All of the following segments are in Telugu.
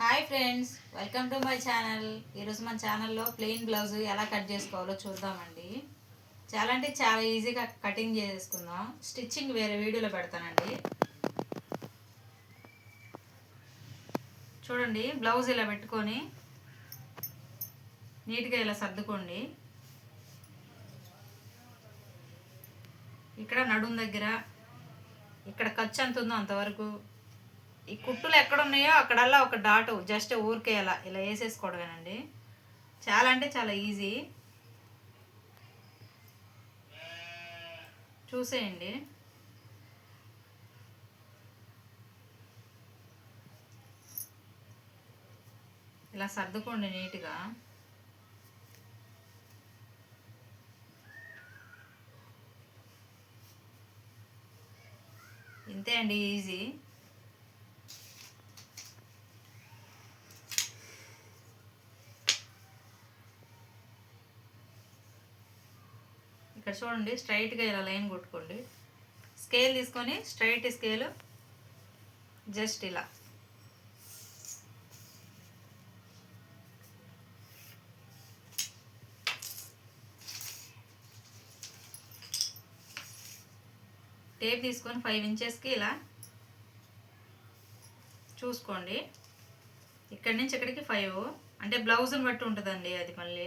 Hi friends welcome to my channel. ఈరోజు మన ఛానల్లో ప్లెయిన్ బ్లౌజ్ ఎలా కట్ చేసుకోవాలో చూద్దామండి. చాలా అంటే చాలా ఈజీగా కటింగ్ చేసుకుందాం. స్టిచ్చింగ్ వేరే వీడియోలో పెడతానండి. చూడండి బ్లౌజ్ ఇలా పెట్టుకొని నీట్గా ఇలా సర్దుకోండి. ఇక్కడ నడుం దగ్గర ఇక్కడ ఖర్చు ఎంత ఉందో అంతవరకు ఈ కుట్టులు ఎక్కడ ఉన్నాయో అక్కడల్లా ఒక డాట్ జస్ట్ ఊరికే ఇలా ఇలా వేసేసుకోవడమేనండి. చాలా అంటే చాలా ఈజీ. చూసేయండి. ఇలా సర్దుకోండి నీట్గా. ఇంతే అండి ఈజీ. చూడండి స్ట్రైట్గా ఇలా లైన్ కొట్టుకోండి. స్కేల్ తీసుకొని స్ట్రైట్ స్కేల్ జస్ట్ ఇలా. టేప్ తీసుకొని ఫైవ్ ఇంచెస్కి ఇలా చూసుకోండి. ఇక్కడి నుంచి ఇక్కడికి ఫైవ్ అంటే బ్లౌజ్ని బట్టి ఉంటుందండి అది మళ్ళీ.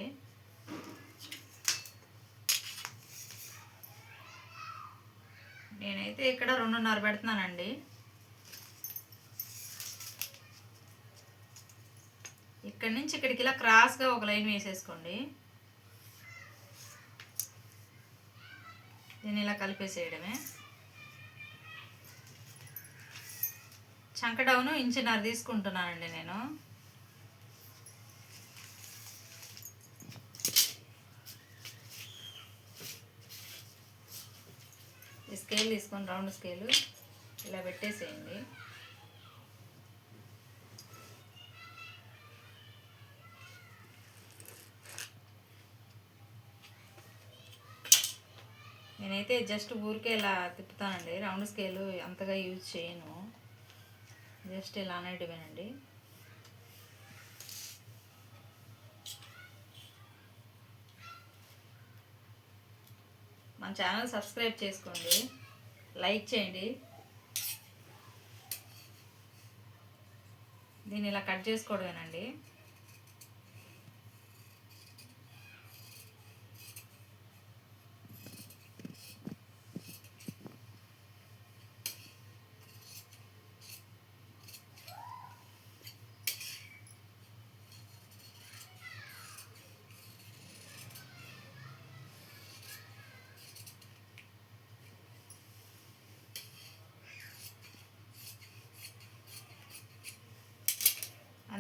నేనైతే ఇక్కడ రెండున్నర పెడుతున్నానండి. ఇక్కడి నుంచి ఇక్కడికి ఇలా క్రాస్గా ఒక లైన్ వేసేసుకోండి. దీన్ని ఇలా కలిపేసేయడమే. చంక డౌను ఇంచున్నర తీసుకుంటున్నానండి నేను. స్కేల్ తీసుకొని రౌండ్ స్కేలు ఇలా పెట్టేసేయండి. నేనైతే జస్ట్ ఊరికే ఇలా తిప్పుతానండి. రౌండ్ స్కేలు అంతగా యూజ్ చేయను. జస్ట్ ఇలా అనేటివేనండి మన ఛానల్ సబ్స్క్రైబ్ చేసుకోండి. లైక్ చేయండి. దీన్ని ఇలా కట్ చేసుకోవడమేనండి.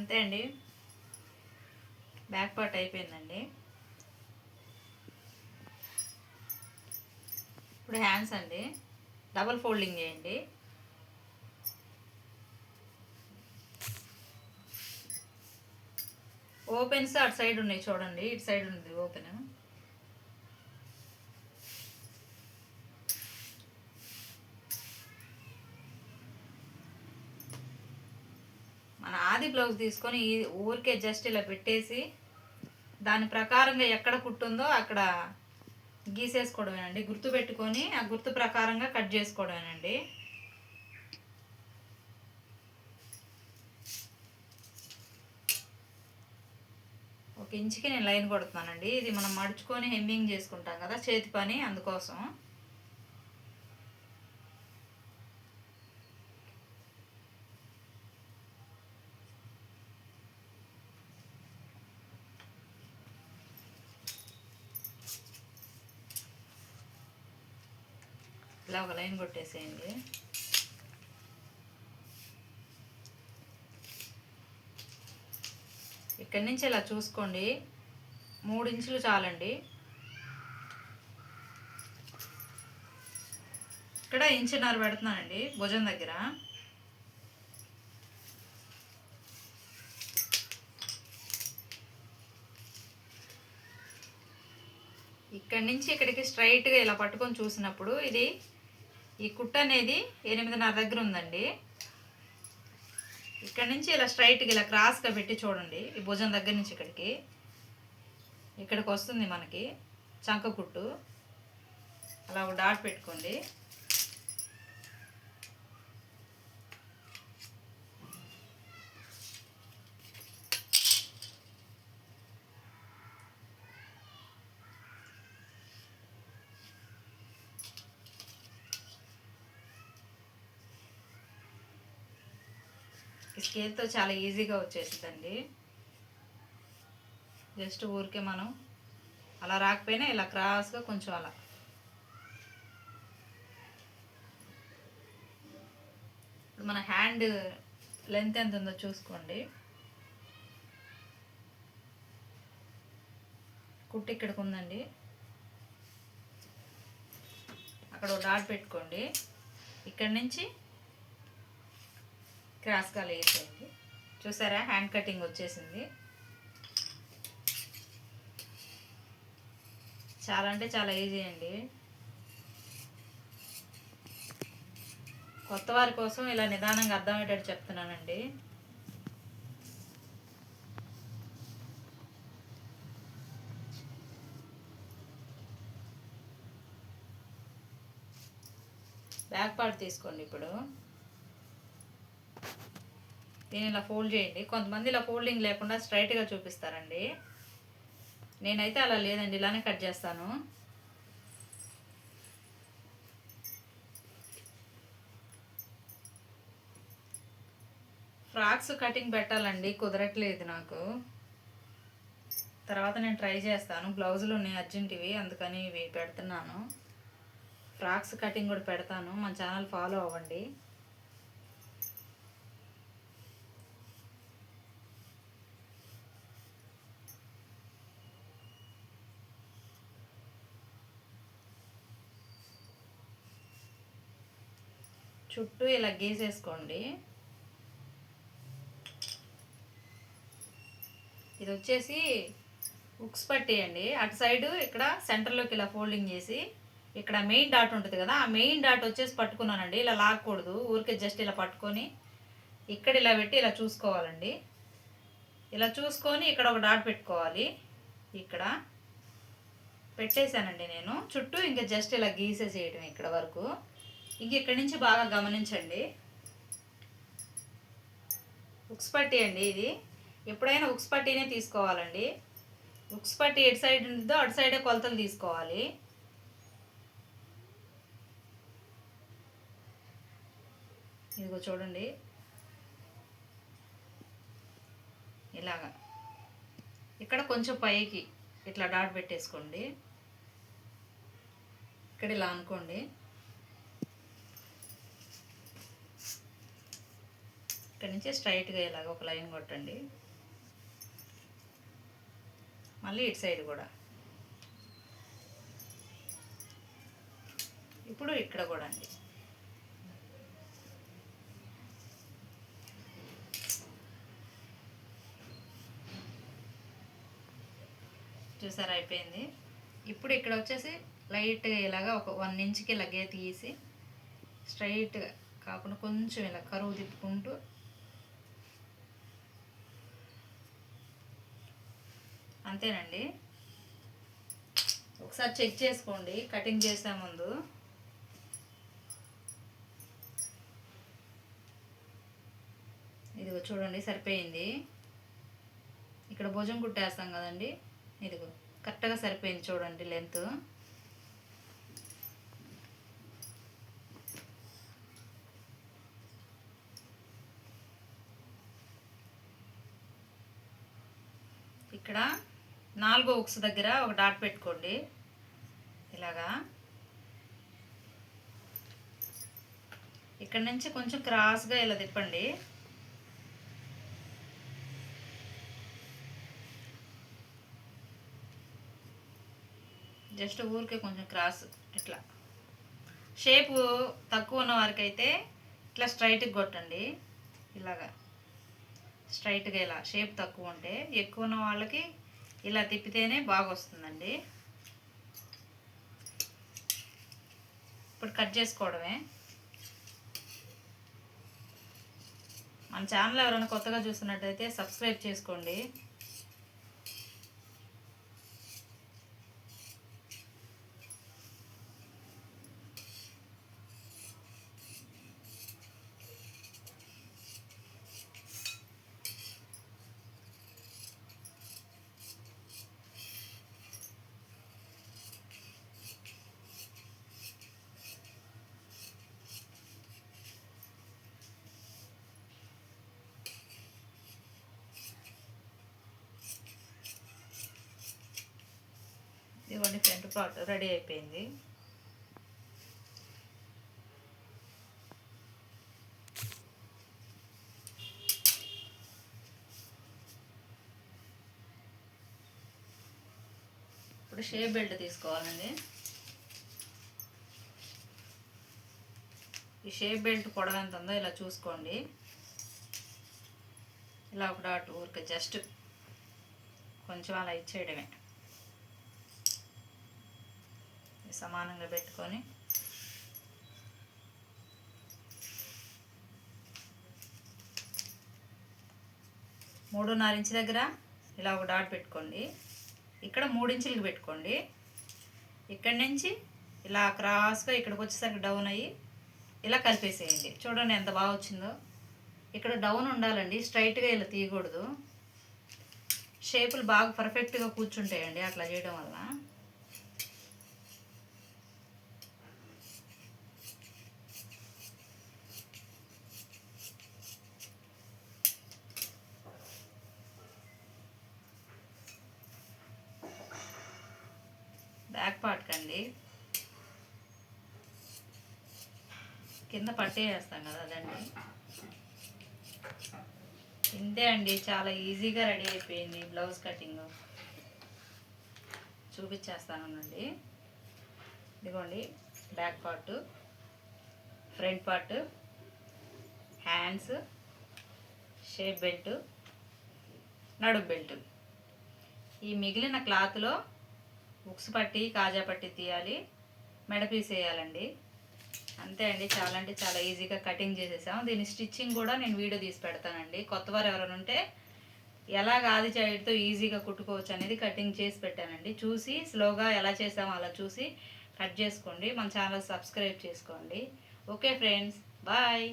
అంతే అండి. బ్యాక్ పార్ట్ అయిపోయిందండి. ఇప్పుడు హ్యాండ్స్ అండి. డబల్ ఫోల్డింగ్ చేయండి. ఓపెన్స్ అటు సైడ్ ఉన్నాయి చూడండి. ఇటు సైడ్ ఉంది ఓపెన్. మన ఆది బ్లౌజ్ తీసుకొని ఈ ఊరికే జస్ట్ ఇలా పెట్టేసి దాని ప్రకారంగా ఎక్కడ కుట్టుందో అక్కడ గీసేసుకోవడమేనండి. గుర్తు పెట్టుకొని ఆ గుర్తు ప్రకారంగా కట్ చేసుకోవడమేనండి. ఒక ఇంచుకి నేను లైన్ కొడుతున్నానండి. ఇది మనం మడుచుకొని హెమ్మింగ్ చేసుకుంటాం కదా చేతి పని అందుకోసం. ఇలా ఒక లైన్ కొట్టేసేయండి. ఇక్కడి నుంచి ఇలా చూసుకోండి. మూడు ఇంచులు చాలండి. ఇక్కడ ఇంచున్నర పెడుతున్నానండి భుజం దగ్గర. ఇక్కడి నుంచి ఇక్కడికి స్ట్రైట్గా ఇలా పట్టుకొని చూసినప్పుడు ఇది ఈ కుట్ట అనేది ఎనిమిదిన్నర దగ్గర ఉందండి. ఇక్కడ ఇక్కడ నుంచి ఇలా స్ట్రైట్గా ఇలా క్రాస్గా పెట్టి చూడండి. ఈ భుజం దగ్గర నుంచి ఇక్కడికి. ఇక్కడికి వస్తుంది మనకి చంక కుట్టు. అలా ఒక డాట్ పెట్టుకోండి. చేతితో చాలా ఈజీగా వచ్చేస్తుందండి జస్ట్ ఊరికే మనం అలా రాకపోయినా ఇలా క్రాస్గా కొంచెం అలా. మన హ్యాండ్ లెంత్ ఎంత ఉందో చూసుకోండి. కుట్టు ఇక్కడికి ఉందండి. అక్కడ ఒక డాట్ పెట్టుకోండి. ఇక్కడి నుంచి క్రాస్గా లేసేయండి చూసారా? హ్యాండ్ కటింగ్ వచ్చేసింది. చాలా అంటే చాలా ఈజీ అండి. కొత్త వారి కోసం ఇలా నిదానంగా అర్థమయ్యేటట్టు చెప్తున్నానండి. బ్యాక్ పార్ట్ తీసుకోండి ఇప్పుడు. దీన్ని ఇలా ఫోల్డ్ చేయండి. కొంతమంది ఇలా ఫోల్డింగ్ లేకుండా స్ట్రైట్గా చూపిస్తారండి. నేనైతే అలా లేదండి ఇలానే కట్ చేస్తాను. ఫ్రాక్స్ కటింగ్ పెట్టాలండి కుదరట్లేదు నాకు. తర్వాత నేను ట్రై చేస్తాను. బ్లౌజులు ఉన్నాయి అర్జెంటివి అందుకని ఇవి పెడుతున్నాను. ఫ్రాక్స్ కటింగ్ కూడా పెడతాను. మన ఛానల్ ఫాలో అవ్వండి. చుట్టూ ఇలా గీసేసుకోండి. ఇది వచ్చేసి ఉక్స్ పట్టేయండి. అటు సైడ్ ఇక్కడ సెంటర్లోకి ఇలా ఫోల్డింగ్ చేసి ఇక్కడ మెయిన్ డాట్ ఉంటుంది కదా ఆ మెయిన్ డాట్ వచ్చేసి పట్టుకున్నానండి. ఇలా లాక్కూడదు ఊరికే జస్ట్ ఇలా పట్టుకొని ఇక్కడ ఇలా పెట్టి ఇలా చూసుకోవాలండి. ఇలా చూసుకొని ఇక్కడ ఒక డాట్ పెట్టుకోవాలి. ఇక్కడ పెట్టేశానండి నేను. చుట్టూ ఇంకా జస్ట్ ఇలా గీసేసేయడం ఇక్కడ వరకు. ఇంక ఇక్కడి నుంచి బాగా గమనించండి. ఉక్స్ పట్టి అండి ఇది. ఎప్పుడైనా ఉక్స్ పట్టీనే తీసుకోవాలండి. ఉక్స్ పట్టి ఎటు సైడ్ ఉంటుందో అటు సైడే కొలతలు తీసుకోవాలి. ఇదిగో చూడండి. ఇలాగా. ఇక్కడ కొంచెం పైకి ఇట్లా డాట్ పెట్టేసుకోండి. ఇక్కడ ఇలా అనుకోండి. ఇక్కడ నుంచి స్ట్రైట్గా ఇలాగ ఒక లైన్ కొట్టండి. మళ్ళీ ఇటు సైడ్ కూడా. ఇప్పుడు ఇక్కడ కూడా అండి. చూసారా అయిపోయింది. ఇప్పుడు ఇక్కడ వచ్చేసి లైట్గా ఇలాగా ఒక వన్ ఇంచ్కి ఇలాగే తీసి స్ట్రైట్గా కాకుండా కొంచెం ఇలా కరువు తిప్పుకుంటూ అంతేనండి. ఒకసారి చెక్ చేసుకోండి కటింగ్ చేసే ముందు. ఇదిగో చూడండి సరిపోయింది. ఇక్కడ భుజం కుట్టేస్తాం కదండి. ఇదిగో కరెక్ట్గా సరిపోయింది చూడండి లెంత్. ఇక్కడ నాలుగో ఉక్స్ దగ్గర ఒక డాట్ పెట్టుకోండి. ఇలాగా. ఇక్కడ నుంచి కొంచెం క్రాస్గా ఇలా తిప్పండి. జస్ట్ ఊరికే కొంచెం క్రాస్ ఇట్లా. షేపు తక్కువ ఉన్న వారికి అయితే ఇట్లా స్ట్రైట్గా కొట్టండి. ఇలాగా. స్ట్రైట్గా ఇలా షేప్ తక్కువ ఉంటే ఎక్కువ ఉన్న వాళ్ళకి ఇలా తిప్పితేనే బాగా వస్తుందండి ఇప్పుడు కట్ చేసుకోవడమే. మన ఛానల్ ఎవరైనా కొత్తగా చూస్తున్నట్టయితే సబ్స్క్రైబ్ చేసుకోండి. ఇదిగోండి ఫ్రంట్ పార్ట్ రెడీ అయిపోయింది. ఇప్పుడు షేప్ బెల్ట్ తీసుకోవాలండి. ఈ షేప్ బెల్ట్ పొడవ ఎంత ఉందో ఇలా చూసుకోండి. ఇలా ఒక డాట్ ఊరికే జస్ట్ కొంచెం అలా ఇచ్చేయడమే. సమానంగా పెట్టుకొని మూడున్నర ఇంచు దగ్గర ఇలా ఒక డాట్ పెట్టుకోండి. ఇక్కడ మూడు ఇంచులకి పెట్టుకోండి. ఇక్కడి నుంచి ఇలా క్రాస్గా ఇక్కడికి వచ్చేసరికి డౌన్ అయ్యి ఇలా కలిపేసేయండి. చూడండి ఎంత బాగా వచ్చిందో. ఇక్కడ డౌన్ ఉండాలండి. స్ట్రైట్గా ఇలా తీయకూడదు. షేపులు బాగా పర్ఫెక్ట్గా కూర్చుంటాయండి అట్లా చేయడం వల్ల బ్యాక్ పార్ట్ కండి కింద పట్టేస్తాం కదా అదండి. ఇంతే అండి చాలా ఈజీగా రెడీ అయిపోయింది బ్లౌజ్ కటింగ్. చూపించేస్తానండి ఇదిగోండి back part front part hands shape belt నడుం బెల్ట్. ఈ మిగిలిన క్లాత్లో ఉక్స్ పట్టి కాజా పట్టి తీయాలి మెడ పీస్ వేయాలండి. అంతే అండి చాలా అంటే చాలా ఈజీగా కటింగ్ చేసేసాం. దీని స్టిచ్చింగ్ కూడా నేను వీడియో తీసి పెడతానండి. కొత్త వారు ఎవరైనా ఉంటే ఎలాగ ఆది చేయడంతో ఈజీగా కుట్టుకోవచ్చు అనేది కటింగ్ చేసి పెట్టానండి. చూసి స్లోగా ఎలా చేసామో అలా చూసి కట్ చేసుకోండి. మన ఛానల్ సబ్స్క్రైబ్ చేసుకోండి. Okay friends bye